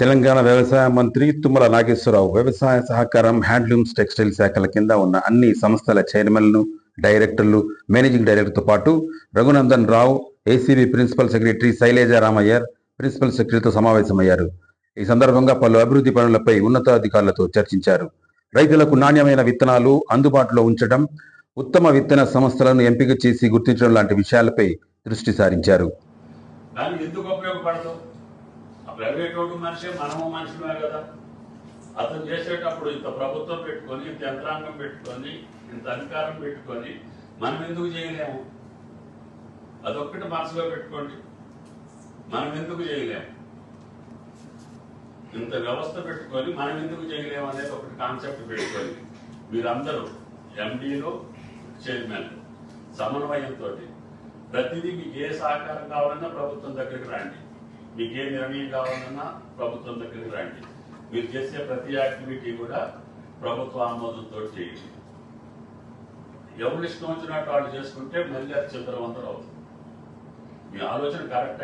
తెలంగాణ వ్యవసాయ మంత్రి తుమ్మల నాగేశ్వరరావు వ్యవసాయ సహకారం హ్యాండ్లూమ్స్ టెక్స్టైల్ శాఖల కింద ఉన్న అన్ని సంస్థల చైర్మన్లు డైరెక్టర్లు మేనేజింగ్ డైరెక్టర్తో పాటు Raghunandan Rao ACB principal secretary Shailaja Ramaiyer principal సెక్రటరీతో సమావేశమయ్యారు. ఈ సందర్భంగా పలు అభివృద్ధి పనులపై ఉన్నతాధికారులతో చర్చించారు. రైతులకు నాణ్యమైన విత్తనాలు అందుబాటులో ఉంచడం ఉత్తమ విత్తన సంస్థలను ఎంపిక చేసి గుర్తించడం లాంటి విషయాలపై దృష్టి సారించారు. ఎందుకు ఉపయోగపడదు? ఆ ప్రైవేట్ రోడ్డు మనిషి మనము మనుషులమే కదా. అతను చేసేటప్పుడు ఇంత ప్రభుత్వం పెట్టుకొని ఇంత యంత్రాంగం పెట్టుకొని ఇంత అధికారం పెట్టుకొని మనం ఎందుకు చేయలేము? అదొక్కటి మనసులో పెట్టుకోండి. మనం ఎందుకు చేయలేము? ఇంత వ్యవస్థ పెట్టుకొని మనం ఎందుకు చేయలేము అనేది ఒకటి కాన్సెప్ట్ పెట్టుకొని మీరందరూ ఎండీలు చైర్మన్ సమన్వయంతో ప్రతిదీ మీకు ఏ సహకారం కావాలన్నా ప్రభుత్వం దగ్గరికి రండి. మీకు నిర్ణయం కావాలన్నా ప్రభుత్వం దగ్గరికి రండి. మీరు చేసే ప్రతి యాక్టివిటీ కూడా ప్రభుత్వ ఆమోదంతో చేయండి. ఎవరు ఇష్టం వచ్చినట్టు వాళ్ళు చేసుకుంటే మళ్ళీ అది చింతరవంతరం అవుతుంది. మీ ఆలోచన కరెక్ట్